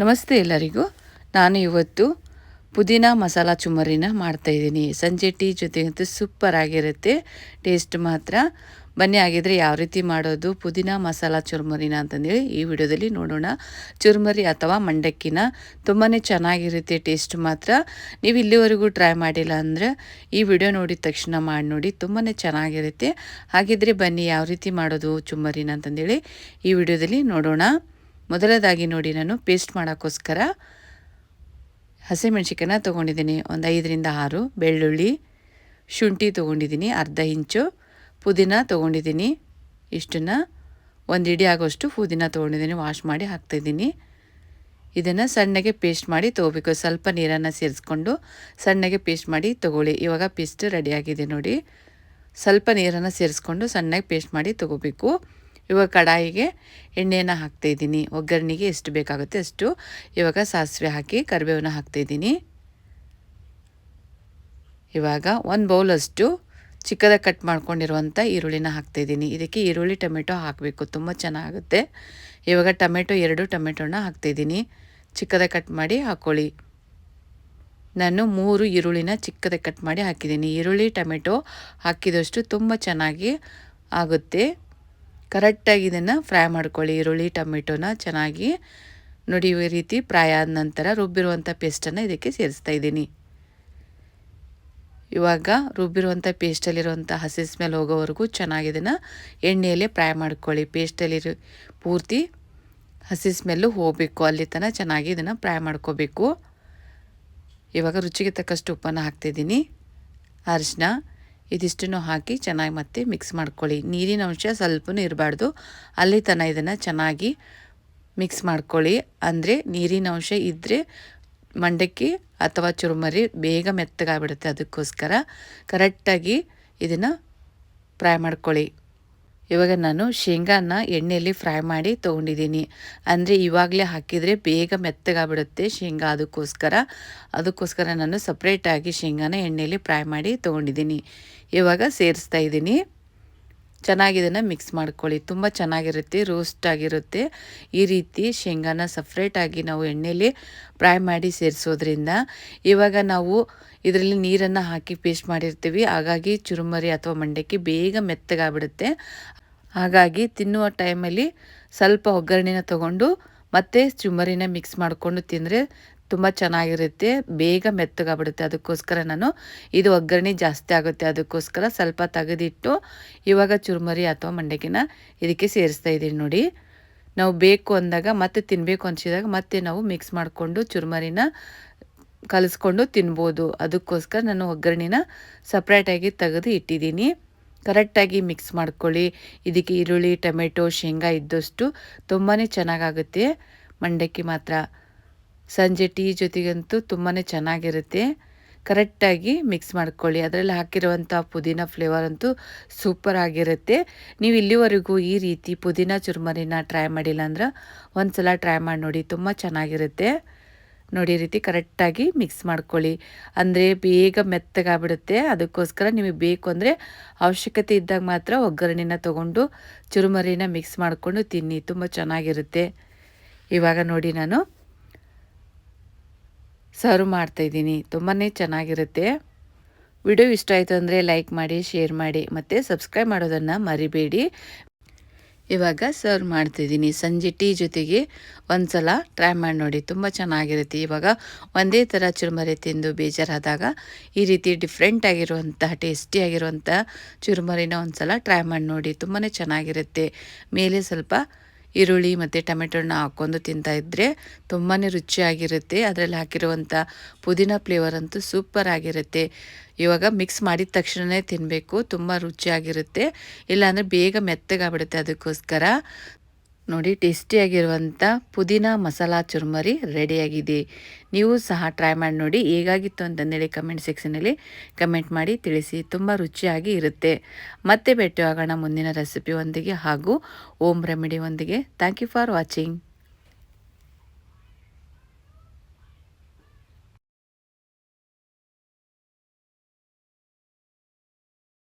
ನಮಸ್ತೆ ಎಲ್ಲರಿಗೂ. ನಾನು ಇವತ್ತು ಪುದೀನ ಮಸಾಲ ಚುಮರಿನ ಮಾಡ್ತಾಯಿದ್ದೀನಿ ಸಂಜೆ ಟೀ ಜೊತೆಗಂತೂ ಸೂಪರ್ ಆಗಿರುತ್ತೆ. ಟೇಸ್ಟ್ ಮಾತ್ರ. ಬನ್ನಿ ಆಗಿದ್ರೆ ಯಾವ ರೀತಿ ಮಾಡೋದು, ಪುದೀನ ಮಸಾಲ ಚುರ್ಮರಿನ ಅಂತಂದೇಳಿ ಈ ವಿಡಿಯೋದಲ್ಲಿ ನೋಡೋಣ. ಚುರ್ಮರಿ ಅಥವಾ ಮಂಡಕ್ಕಿನ ತುಂಬಾ ಚೆನ್ನಾಗಿರುತ್ತೆ ಟೇಸ್ಟ್ ಮಾತ್ರ. ನೀವು ಇಲ್ಲಿವರೆಗೂ ಟ್ರೈ ಮಾಡಿಲ್ಲ ಅಂದರೆ ಈ ವಿಡಿಯೋ ನೋಡಿದ ತಕ್ಷಣ ಮಾಡಿ ನೋಡಿ ತುಂಬಾ ಚೆನ್ನಾಗಿರುತ್ತೆ. ಹಾಗಿದ್ರೆ ಬನ್ನಿ, ಯಾವ ರೀತಿ ಮಾಡೋದು, ಚುಮ್ಮರಿನ ಅಂತಂದೇಳಿ ಈ ವಿಡಿಯೋದಲ್ಲಿ ನೋಡೋಣ. ಮೊದಲದಾಗಿ ನೋಡಿ ನಾನು ಪೇಸ್ಟ್ ಮಾಡೋಕ್ಕೋಸ್ಕರ ಹಸಿಮೆಣ್ಸಿಕಾಯನ್ನ ತೊಗೊಂಡಿದ್ದೀನಿ. ಒಂದು ಐದರಿಂದ ಆರು. ಬೆಳ್ಳುಳ್ಳಿ, ಶುಂಠಿ ತೊಗೊಂಡಿದ್ದೀನಿ, ಅರ್ಧ ಇಂಚು. ಪುದೀನ ತೊಗೊಂಡಿದ್ದೀನಿ. ಇಷ್ಟನ್ನು ಒಂದು ಇಡಿ ಆಗೋಷ್ಟು ಪುದೀನ ತೊಗೊಂಡಿದ್ದೀನಿ. ವಾಶ್ ಮಾಡಿ ಹಾಕ್ತಾಯಿದ್ದೀನಿ ಇದನ್ನು ಸಣ್ಣಗೆ ಪೇಸ್ಟ್ ಮಾಡಿ ತೊಗೋಬೇಕು. ಸ್ವಲ್ಪ ನೀರನ್ನು ಸೇರಿಸ್ಕೊಂಡು ಸಣ್ಣಗೆ ಪೇಸ್ಟ್ ಮಾಡಿ ತೊಗೊಳ್ಳಿ. ಇವಾಗ ಪೇಸ್ಟ್ ರೆಡಿಯಾಗಿದೆ ನೋಡಿ. ಸ್ವಲ್ಪ ನೀರನ್ನು ಸೇರಿಸ್ಕೊಂಡು ಸಣ್ಣಗೆ ಪೇಸ್ಟ್ ಮಾಡಿ ತೊಗೋಬೇಕು. ಇವಾಗ ಕಡಾಯಿಗೆ ಎಣ್ಣೆಯನ್ನು ಹಾಕ್ತಾಯಿದ್ದೀನಿ ಒಗ್ಗರಣೆಗೆ ಎಷ್ಟು ಬೇಕಾಗುತ್ತೆ ಅಷ್ಟು. ಇವಾಗ ಸಾಸಿವೆ ಹಾಕಿ ಕರಿಬೇವನ್ನ ಹಾಕ್ತಾಯಿದ್ದೀನಿ ಇವಾಗ ಒಂದು ಬೌಲಷ್ಟು ಚಿಕ್ಕದಾಗಿ ಕಟ್ ಮಾಡ್ಕೊಂಡಿರುವಂಥ ಈರುಳ್ಳಿನ ಹಾಕ್ತಾಯಿದ್ದೀನಿ ಇದಕ್ಕೆ ಈರುಳ್ಳಿ, ಟೊಮೆಟೊ ಹಾಕಬೇಕು. ತುಂಬ ಚೆನ್ನಾಗುತ್ತೆ. ಇವಾಗ ಟೊಮೆಟೊ ಎರಡು ಟೊಮೆಟೊನ ಹಾಕ್ತಾಯಿದ್ದೀನಿ ಚಿಕ್ಕದಾಗಿ ಕಟ್ ಮಾಡಿ ಹಾಕ್ಕೊಳ್ಳಿ ನಾನು ಮೂರು ಈರುಳ್ಳಿನ ಚಿಕ್ಕದಾಗಿ ಕಟ್ ಮಾಡಿ ಹಾಕಿದ್ದೀನಿ. ಈರುಳ್ಳಿ, ಟೊಮೆಟೊ ಹಾಕಿದಷ್ಟು ತುಂಬ ಚೆನ್ನಾಗಿ ಆಗುತ್ತೆ. ಕರೆಕ್ಟಾಗಿ ಇದನ್ನು ಫ್ರೈ ಮಾಡ್ಕೊಳ್ಳಿ. ಈರುಳ್ಳಿ, ಟೊಮೆಟೊನ ಚೆನ್ನಾಗಿ ನೋಡಿ ಈ ರೀತಿ ಫ್ರೈ ಆದ ನಂತರ ರುಬ್ಬಿರುವಂಥ ಪೇಸ್ಟನ್ನು ಇದಕ್ಕೆ ಸೇರಿಸ್ತಾ ಇದ್ದೀನಿ. ಇವಾಗ ರುಬ್ಬಿರುವಂಥ ಪೇಸ್ಟಲ್ಲಿರುವಂಥ ಹಸಿ ಸ್ಮೆಲ್ ಹೋಗೋವರೆಗೂ ಚೆನ್ನಾಗಿ ಇದನ್ನು ಎಣ್ಣೆಯಲ್ಲೇ ಫ್ರೈ ಮಾಡ್ಕೊಳ್ಳಿ. ಪೇಸ್ಟಲ್ಲಿರೋ ಪೂರ್ತಿ ಹಸಿ ಸ್ಮೆಲ್ಲು ಹೋಗಬೇಕು. ಅಲ್ಲಿ ತನಕ ಚೆನ್ನಾಗಿ ಇದನ್ನು ಫ್ರೈ ಮಾಡ್ಕೋಬೇಕು. ಇವಾಗ ರುಚಿಗೆ ತಕ್ಕಷ್ಟು ಉಪ್ಪನ್ನು ಹಾಕ್ತಿದ್ದೀನಿ ಅರಿಶಿನ ಇದಿಷ್ಟನ್ನು ಹಾಕಿ ಚೆನ್ನಾಗಿ ಮತ್ತೆ ಮಿಕ್ಸ್ ಮಾಡ್ಕೊಳ್ಳಿ. ನೀರಿನ ಅಂಶ ಸ್ವಲ್ಪನೂ ಇರಬಾರ್ದು. ಅಲ್ಲಿ ತನಕ ಇದನ್ನು ಚೆನ್ನಾಗಿ ಮಿಕ್ಸ್ ಮಾಡ್ಕೊಳ್ಳಿ. ಅಂದರೆ ನೀರಿನ ಅಂಶ ಇದ್ದರೆ ಮಂಡಕ್ಕಿ ಅಥವಾ ಚುರುಮರಿ ಬೇಗ ಮೆತ್ತಗಾಗ್ಬಿಡುತ್ತೆ ಅದಕ್ಕೋಸ್ಕರ. ಕರೆಕ್ಟಾಗಿ ಇದನ್ನು ಫ್ರೈ ಮಾಡ್ಕೊಳ್ಳಿ. ಇವಾಗ ನಾನು ಶೇಂಗಾನ ಎಣ್ಣೆಯಲ್ಲಿ ಫ್ರೈ ಮಾಡಿ ತೊಗೊಂಡಿದ್ದೀನಿ. ಅಂದರೆ ಇವಾಗಲೇ ಹಾಕಿದರೆ ಬೇಗ ಮೆತ್ತಗಾಗ್ಬಿಡುತ್ತೆ ಶೇಂಗಾ ಅದಕ್ಕೋಸ್ಕರ. ಅದಕ್ಕೋಸ್ಕರ ನಾನು ಸಪ್ರೇಟಾಗಿ ಶೇಂಗಾನ ಎಣ್ಣೆಯಲ್ಲಿ ಫ್ರೈ ಮಾಡಿ ತೊಗೊಂಡಿದ್ದೀನಿ. ಇವಾಗ ಸೇರಿಸ್ತಾ ಇದ್ದೀನಿ. ಚೆನ್ನಾಗಿ ಇದನ್ನು ಮಿಕ್ಸ್ ಮಾಡ್ಕೊಳ್ಳಿ. ತುಂಬ ಚೆನ್ನಾಗಿರುತ್ತೆ ರೋಸ್ಟ್ ಆಗಿರುತ್ತೆ. ಈ ರೀತಿ ಶೇಂಗಾನ ಸಪ್ರೇಟಾಗಿ ನಾವು ಎಣ್ಣೆಯಲ್ಲಿ ಫ್ರೈ ಮಾಡಿ ಸೇರಿಸೋದ್ರಿಂದ ಇವಾಗ ನಾವು ಇದರಲ್ಲಿ ನೀರನ್ನು ಹಾಕಿ ಪೇಸ್ಟ್ ಮಾಡಿರ್ತೀವಿ. ಹಾಗಾಗಿ ಚುರುಮರಿ ಅಥವಾ ಮಂಡಕ್ಕಿ ಬೇಗ ಮೆತ್ತಗಾಗ್ಬಿಡುತ್ತೆ. ಹಾಗಾಗಿ ತಿನ್ನುವ ಟೈಮಲ್ಲಿ ಸ್ವಲ್ಪ ಒಗ್ಗರಣೆನ ತಗೊಂಡು ಮತ್ತೆ ಚುಮರಿನ ಮಿಕ್ಸ್ ಮಾಡಿಕೊಂಡು ತಿಂದರೆ ತುಂಬ ಚೆನ್ನಾಗಿರುತ್ತೆ, ಬೇಗ ಮೆತ್ತಗಾಗ್ಬಿಡುತ್ತೆ. ಅದಕ್ಕೋಸ್ಕರ ನಾನು ಇದು ಒಗ್ಗರಣೆ ಜಾಸ್ತಿ ಆಗುತ್ತೆ. ಅದಕ್ಕೋಸ್ಕರ ಸ್ವಲ್ಪ ತೆಗೆದಿಟ್ಟು ಇವಾಗ ಚುರುಮರಿ ಅಥವಾ ಮಂಡಕ್ಕಿನ ಇದಕ್ಕೆ ಸೇರಿಸ್ತಾ ಇದ್ದೀನಿ ನೋಡಿ. ನಾವು ಬೇಕು ಅಂದಾಗ ಮತ್ತೆ ತಿನ್ನಬೇಕು ಅನಿಸಿದಾಗ ಮತ್ತೆ ನಾವು ಮಿಕ್ಸ್ ಮಾಡಿಕೊಂಡು ಚುರುಮರಿನ ಕಲಿಸ್ಕೊಂಡು ತಿನ್ಬೋದು. ಅದಕ್ಕೋಸ್ಕರ ನಾನು ಒಗ್ಗರಣೆನ ಸಪ್ರೇಟಾಗಿ ತೆಗೆದು ಇಟ್ಟಿದ್ದೀನಿ. ಕರೆಕ್ಟಾಗಿ ಮಿಕ್ಸ್ ಮಾಡ್ಕೊಳ್ಳಿ. ಇದಕ್ಕೆ ಈರುಳ್ಳಿ, ಟೊಮೆಟೊ, ಶೇಂಗಾ ಇದ್ದಷ್ಟು ತುಂಬಾ ಚೆನ್ನಾಗಾಗುತ್ತೆ. ಮಂಡಕ್ಕಿ ಮಾತ್ರ. ಸಂಜೆ ಟೀ ಜೊತೆಗಂತೂ ತುಂಬಾ ಚೆನ್ನಾಗಿರುತ್ತೆ. ಕರೆಕ್ಟಾಗಿ ಮಿಕ್ಸ್ ಮಾಡ್ಕೊಳ್ಳಿ. ಅದರಲ್ಲಿ ಹಾಕಿರುವಂಥ ಪುದೀನ ಫ್ಲೇವರ್ ಅಂತೂ ಸೂಪರ್ ಆಗಿರುತ್ತೆ. ನೀವು ಇಲ್ಲಿವರೆಗೂ ಈ ರೀತಿ ಪುದೀನ ಚುರುಮರಿನ ಟ್ರೈ ಮಾಡಿಲ್ಲ ಅಂದ್ರೆ ಒಂದು ಸಲ ಟ್ರೈ ಮಾಡಿ ನೋಡಿ, ತುಂಬ ಚೆನ್ನಾಗಿರುತ್ತೆ. ನೋಡಿ ರೀತಿ ಕರೆಕ್ಟಾಗಿ ಮಿಕ್ಸ್ ಮಾಡ್ಕೊಳ್ಳಿ. ಅಂದರೆ ಬೇಗ ಮೆತ್ತಗಾಗ್ಬಿಡುತ್ತೆ. ಅದಕ್ಕೋಸ್ಕರ ನಿಮಗೆ ಬೇಕು ಅಂದರೆ ಅವಶ್ಯಕತೆ ಇದ್ದಾಗ ಮಾತ್ರ ಒಗ್ಗರಣೆನ ತೊಗೊಂಡು ಚುರುಮರಿನ ಮಿಕ್ಸ್ ಮಾಡಿಕೊಂಡು ತಿನ್ನಿ. ತುಂಬ ಚೆನ್ನಾಗಿರುತ್ತೆ. ಇವಾಗ ನೋಡಿ ನಾನು ಸರ್ವ್ ಮಾಡ್ತಾಯಿದ್ದೀನಿ ತುಂಬಾ ಚೆನ್ನಾಗಿರುತ್ತೆ. ವಿಡಿಯೋ ಇಷ್ಟ ಆಯಿತು ಅಂದರೆ ಲೈಕ್ ಮಾಡಿ ಶೇರ್ ಮಾಡಿ ಮತ್ತು ಸಬ್ಸ್ಕ್ರೈಬ್ ಮಾಡೋದನ್ನು ಮರಿಬೇಡಿ. ಇವಾಗ ಸರ್ವ್ ಮಾಡ್ತಿದ್ದೀನಿ. ಸಂಜೆ ಟೀ ಜೊತೆಗೆ ಒಂದು ಸಲ ಟ್ರೈ ಮಾಡಿ ನೋಡಿ. ತುಂಬ ಚೆನ್ನಾಗಿರುತ್ತೆ. ಇವಾಗ ಒಂದೇ ಥರ ಚುರುಮರಿ ತಿಂದು ಬೇಜಾರಾದಾಗ ಈ ರೀತಿ ಡಿಫ್ರೆಂಟ್ ಆಗಿರುವಂಥ ಟೇಸ್ಟಿಯಾಗಿರುವಂಥ ಚುರುಮರಿನ ಒಂದು ಸಲ ಟ್ರೈ ಮಾಡಿ ನೋಡಿ. ತುಂಬಾ ಚೆನ್ನಾಗಿರುತ್ತೆ. ಮೇಲೆ ಸ್ವಲ್ಪ ಈರುಳ್ಳಿ ಮತ್ತು ಟೊಮೆಟೊನ ಹಾಕ್ಕೊಂಡು ತಿಂತಾಯಿದ್ರೆ ತುಂಬಾ ರುಚಿಯಾಗಿರುತ್ತೆ. ಅದರಲ್ಲಿ ಹಾಕಿರುವಂಥ ಪುದೀನ ಫ್ಲೇವರ್ ಅಂತೂ ಸೂಪರ್ ಆಗಿರುತ್ತೆ. ಇವಾಗ ಮಿಕ್ಸ್ ಮಾಡಿದ ತಕ್ಷಣವೇ ತಿನ್ನಬೇಕು ತುಂಬ ರುಚಿಯಾಗಿರುತ್ತೆ. ಇಲ್ಲಾಂದರೆ ಬೇಗ ಮೆತ್ತಗಾಗ್ಬಿಡುತ್ತೆ ಅದಕ್ಕೋಸ್ಕರ. ನೋಡಿ ಟೇಸ್ಟಿಯಾಗಿರುವಂಥ ಪುದೀನ ಮಸಾಲ ಚುರುಮರಿ ರೆಡಿಯಾಗಿದೆ. ನೀವು ಸಹ ಟ್ರೈ ಮಾಡಿ ನೋಡಿ, ಹೇಗಾಗಿತ್ತು ಅಂತಂದೇಳಿ ಕಮೆಂಟ್ ಸೆಕ್ಷನಲ್ಲಿ ಕಮೆಂಟ್ ಮಾಡಿ ತಿಳಿಸಿ, ತುಂಬ ರುಚಿಯಾಗಿ ಇರುತ್ತೆ. ಮತ್ತೆ ಭೇಟಿಯಾಗೋಣ ಮುಂದಿನ ರೆಸಿಪಿ ಒಂದಿಗೆ ಹಾಗೂ ಓಮ್ ರೆಮಿಡಿ ಒಂದಿಗೆ. Thank you for watching